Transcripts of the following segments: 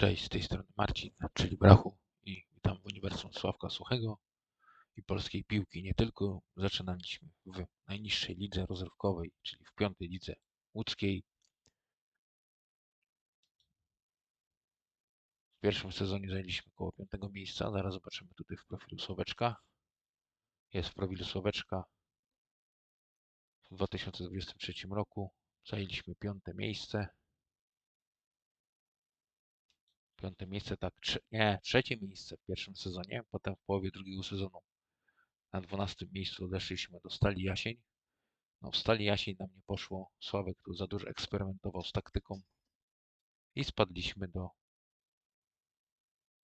Cześć, z tej strony Marcin, czyli Brachu i witam w Uniwersum Sławka Suchego i polskiej piłki. Nie tylko zaczynaliśmy w najniższej lidze rozrywkowej, czyli w piątej lidze łódzkiej. W pierwszym sezonie zajęliśmy około piątego miejsca. Zaraz zobaczymy tutaj w profilu Słoweczka. Jest w profilu Słoweczka. W 2023 roku zajęliśmy piąte miejsce. Piąte miejsce, tak, trze nie, trzecie miejsce w pierwszym sezonie, potem w połowie drugiego sezonu na dwunastym miejscu odeszliśmy do Stali Jasień. No w Stali Jasień nam nie poszło, Sławek tu za dużo eksperymentował z taktyką i spadliśmy do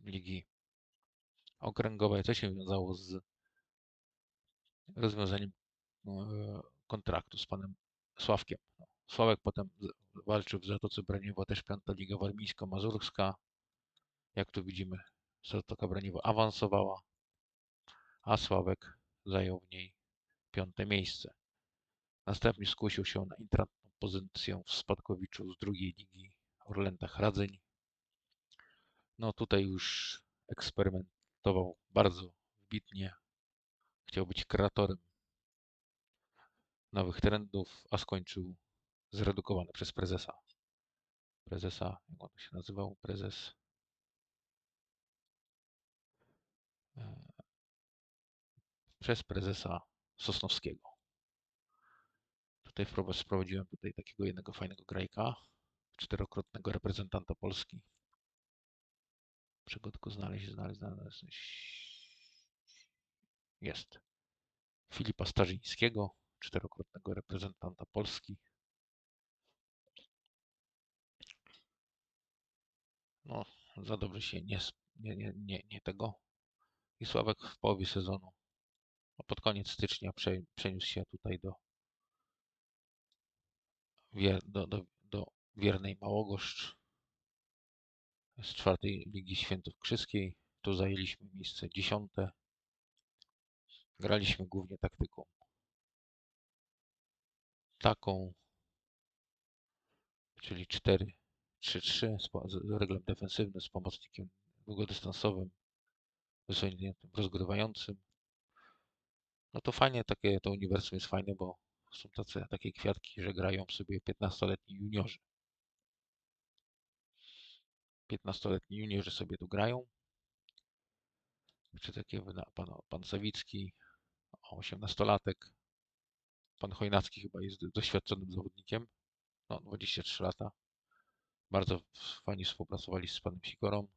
ligi okręgowej, co się wiązało z rozwiązaniem e, kontraktu z panem Sławkiem. No, Sławek potem walczył w Zatoce Braniewo, też piąta liga warmińsko-mazurska, jak tu widzimy, Zatoka Braniewo awansowała, a Sławek zajął w niej piąte miejsce. Następnie skusił się na intratną pozycję w Spadkowiczu z drugiej ligi Orlętach Radzeń. No tutaj już eksperymentował bardzo wbitnie. Chciał być kreatorem nowych trendów, a skończył zredukowany przez prezesa. Prezesa, jak on się nazywał? Prezes przez prezesa Sosnowskiego. Tutaj wprowadziłem tutaj takiego jednego fajnego grajka, czterokrotnego reprezentanta Polski. Tylko znaleźć, znaleźć, znaleźć. Jest. Filipa Starzyńskiego, czterokrotnego reprezentanta Polski. No, za dobrze się nie, nie, nie, nie tego i Sławek w połowie sezonu, a pod koniec stycznia przeniósł się tutaj do, do, do, do Wiernej Małogoszcz z czwartej Ligi Świętokrzyskiej. Tu zajęliśmy miejsce dziesiąte. Graliśmy głównie taktyką taką, czyli 4-3-3 z reglem defensywnym z pomocnikiem długodystansowym wysuniętym rozgrywającym. No to fajnie, takie to uniwersum jest fajne, bo są tacy, takie kwiatki, że grają sobie 15-letni juniorzy. 15-letni juniorzy sobie tu grają. Czy takie pan, pan Sawicki, 18-latek. Pan Chojnacki chyba jest doświadczonym zawodnikiem. No, 23 lata. Bardzo fajnie współpracowali z panem Sikorą.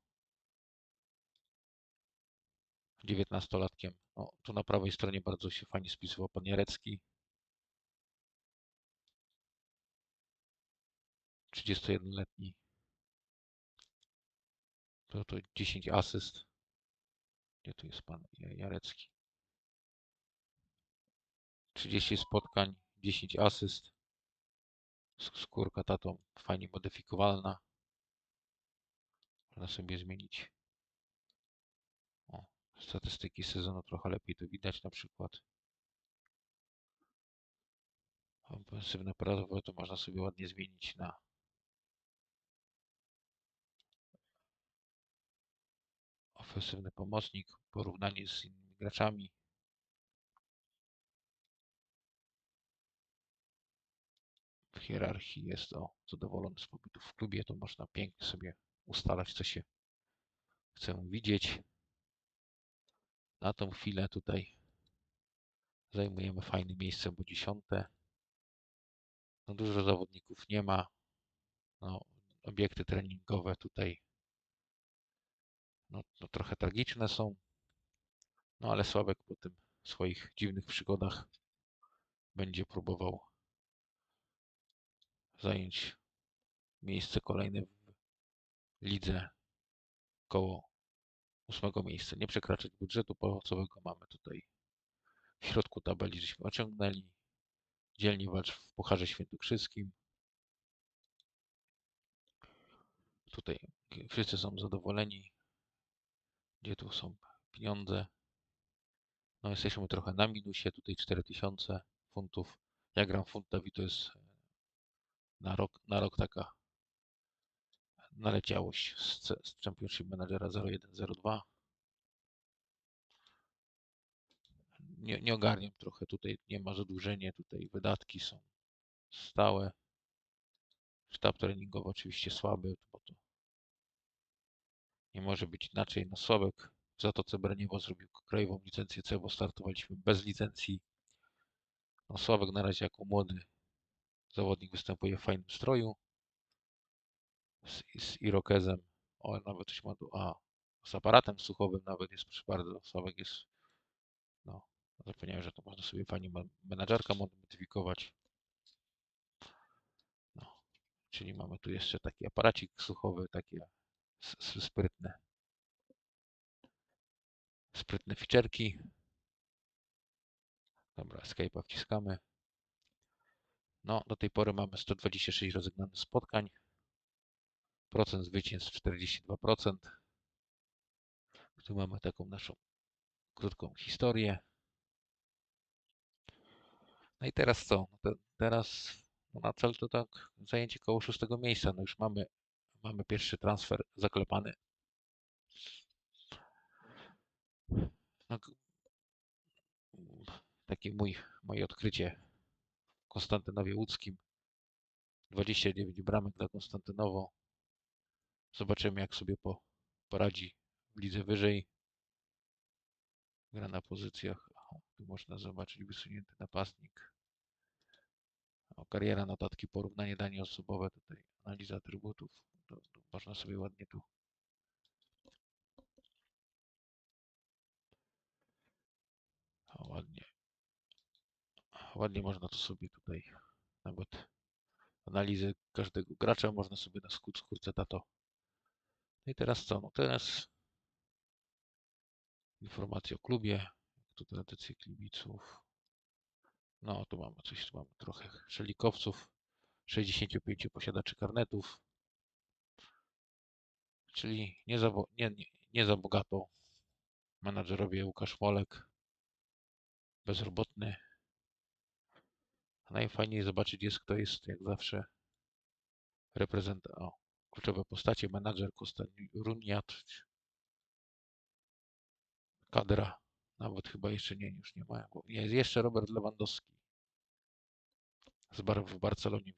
19-latkiem. No, tu na prawej stronie bardzo się fajnie spisywał pan Jarecki. 31-letni. To, to 10 asyst. Gdzie tu jest pan Jarecki? 30 spotkań, 10 asyst. Skórka tatą fajnie modyfikowalna. Można sobie zmienić statystyki sezonu trochę lepiej to widać na przykład. Ofensywne prawo to można sobie ładnie zmienić na ofensywny pomocnik, porównanie z innymi graczami. W hierarchii jest o zadowolony z pobytu w klubie, to można pięknie sobie ustalać, co się chce widzieć. Na tą chwilę tutaj zajmujemy fajne miejsce, bo dziesiąte. No dużo zawodników nie ma. No, obiekty treningowe tutaj no, no trochę tragiczne są. No ale Sławek po tym swoich dziwnych przygodach będzie próbował zająć miejsce kolejne w lidze koło ósmego miejsca. Nie przekraczać budżetu pomocowego mamy tutaj w środku tabeli, żeśmy osiągnęli. Dzielnie walcz w Pucharze Świętokrzyskim. Tutaj wszyscy są zadowoleni. Gdzie tu są pieniądze? No jesteśmy trochę na minusie, tutaj 4000 funtów. Ja gram funtowi, to jest na rok, na rok taka naleciałość z, z Championship Managera 0102. Nie, nie ogarniam trochę, tutaj nie ma zadłużenia, tutaj wydatki są stałe. Sztab treningowy oczywiście słaby, bo to nie może być inaczej. No Sławek w Zatoce Braniewo zrobił krajową licencję C, bo startowaliśmy bez licencji. No Sławek na razie jako młody zawodnik występuje w fajnym stroju. Z, z irokezem. O, nawet coś ma tu. A, z aparatem słuchowym nawet jest, proszę bardzo. Sławek jest. No, zapomniałem, że to można sobie ma- menadżerka modyfikować. No, czyli mamy tu jeszcze taki aparacik słuchowy, takie sprytne. Sprytne ficzerki. Dobra, Escape'a wciskamy. No, do tej pory mamy 126 rozegnanych spotkań. Procent zwycięstw 42%. Tu mamy taką naszą krótką historię. No i teraz co? No te, teraz na cel to tak zajęcie koło szóstego miejsca. No już mamy, mamy pierwszy transfer zaklepany. No, takie mój, moje odkrycie w Konstantynowie Łódzkim. 29 bramek dla Konstantynowo. Zobaczymy jak sobie po, poradzi w lidze wyżej. Gra na pozycjach. Tu można zobaczyć wysunięty napastnik. O, kariera, notatki, porównanie, danie osobowe, tutaj analiza atrybutów. To, to można sobie ładnie tu. O, ładnie. Ładnie można to sobie tutaj nawet analizę każdego gracza można sobie na skór, skórce tato. I teraz co? No teraz informacje o klubie, tu tradycje kibiców. No tu mamy coś, tu mamy trochę szelikowców, 65 posiadaczy karnetów, czyli nie za, nie, nie, nie za bogato. Menadżerowie Łukasz Molek, bezrobotny. Najfajniej zobaczyć jest, kto jest, jak zawsze, reprezent... Kluczowe postacie, menadżer Kostan Runiat, kadra, nawet chyba jeszcze nie, już nie mają. Jest jeszcze Robert Lewandowski z Bar w Barcelonie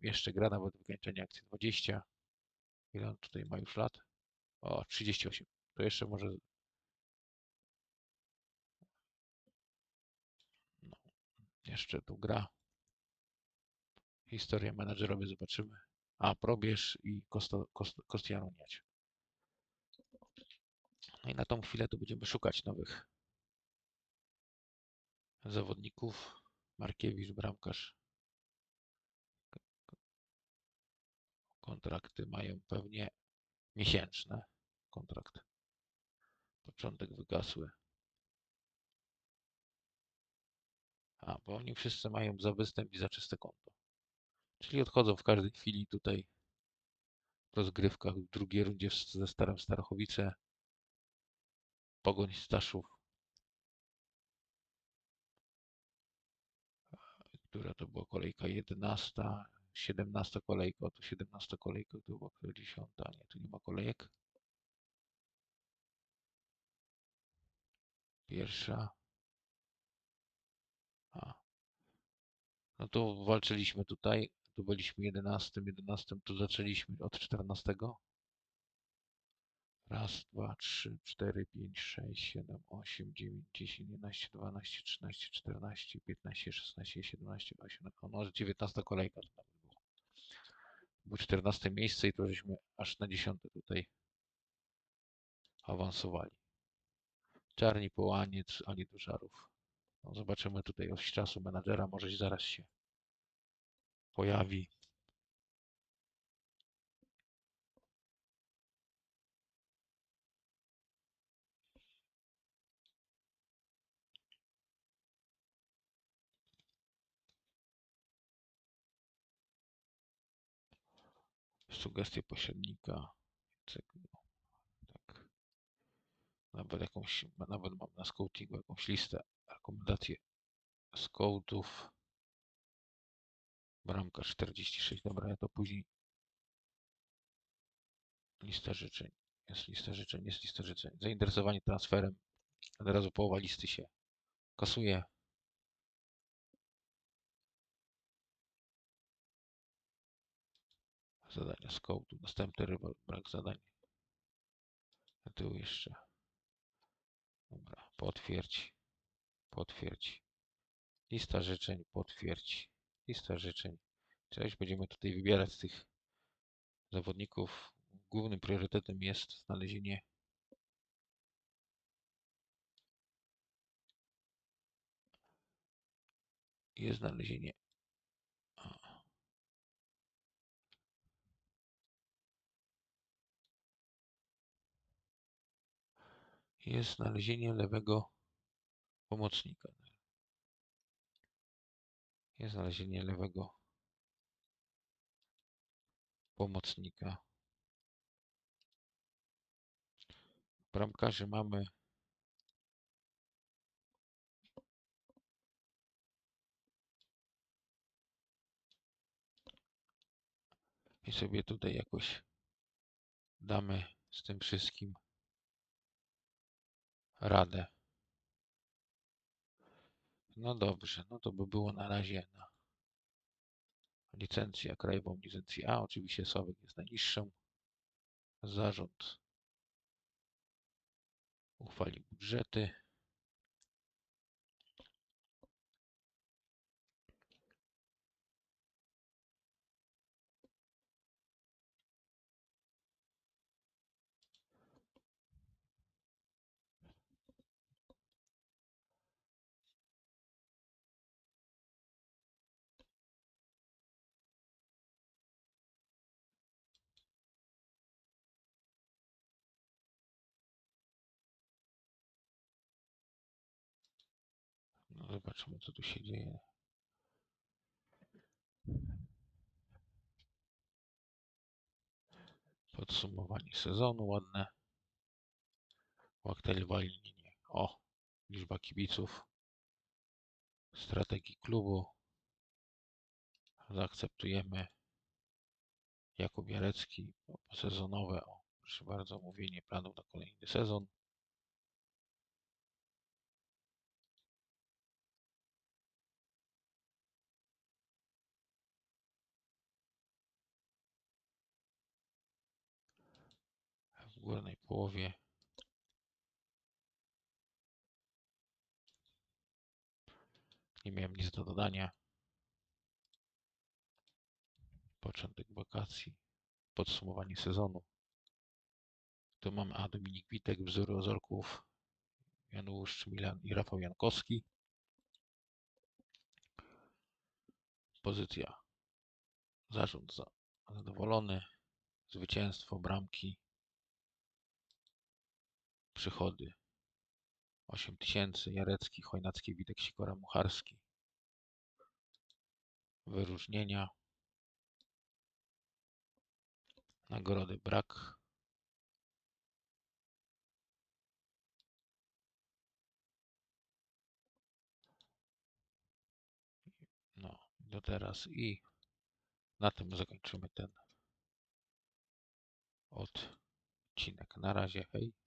jeszcze, gra nawet wykończenie akcji 20. Ile on tutaj ma już lat? O, 38. To jeszcze może. No, jeszcze tu gra. Historię menadżerowie zobaczymy. A, Probierz i Kosto, Kost, Kostianuniać. No i na tą chwilę to będziemy szukać nowych zawodników. Markiewicz, bramkarz. Kontrakty mają pewnie miesięczne. Kontrakt. Początek wygasły. A, bo oni wszyscy mają za występ i za czyste konto. Czyli odchodzą w każdej chwili tutaj w rozgrywkach w drugiej rundzie ze Starem Starachowice. Pogoń Staszów, która to była kolejka 11, 17 kolejka, oto 17 kolejka, to była która 10, nie, tu nie ma kolejek. Pierwsza. A. No to walczyliśmy tutaj, tu byliśmy 11, 11, tu zaczęliśmy od 14. Raz, dwa, trzy, cztery, pięć, sześć, siedem, osiem, dziewięć, dziesięć, jedenaście, dwanaście, trzynaście, czternaście, piętnaście, szesnaście, siedemnaście, osiemnaście, no 19 kolejka to nawet było. Było 14 miejsce i to żeśmy aż na 10 tutaj awansowali. Czarni Połaniec, Ali do Żarów. No zobaczymy tutaj od czasu menadżera, może zaraz się pojawi. Sugestie pośrednika. Tak. Nawet jakąś, nawet mam na scoutingu jakąś listę, rekomendacje scoutów. Bramka 46, dobra, ja to później Lista życzeń. Jest lista życzeń, jest lista życzeń. Zainteresowanie transferem. Od razu połowa listy się kasuje. Zadania skautu. Następny rywal. Brak zadań. Na tył jeszcze. Dobra. Potwierdź. Potwierdź. Lista życzeń. Potwierdź. Lista życzeń. Cześć. Będziemy tutaj wybierać tych zawodników. Głównym priorytetem jest znalezienie jest znalezienie jest znalezienie lewego pomocnika. Jest znalezienie lewego pomocnika. Bramkarzy mamy i sobie tutaj jakoś damy z tym wszystkim radę. No dobrze, no to by było na razie na licencja, krajową licencję A. Oczywiście Sławek jest najniższą. Zarząd uchwali budżety. Zobaczymy, co tu się dzieje. Podsumowanie sezonu ładne. Aktualnie. O, liczba kibiców. Strategii klubu. Zaakceptujemy. Jakub Jarecki, sezonowe. O, proszę bardzo, omówienie planów na kolejny sezon. Górnej połowie. Nie miałem nic do dodania. Początek wakacji, podsumowanie sezonu. Tu mamy A. Dominik Witek, wzór Ozorków, Janusz Milan i Rafał Jankowski. Pozycja zarząd za, zadowolony, zwycięstwo, bramki, przychody 8 tysięcy, Jarecki, Chojnacki, Witek, Sikora, Mucharski. Wyróżnienia. Nagrody brak. No, do teraz i na tym zakończymy ten odcinek. Na razie, hej.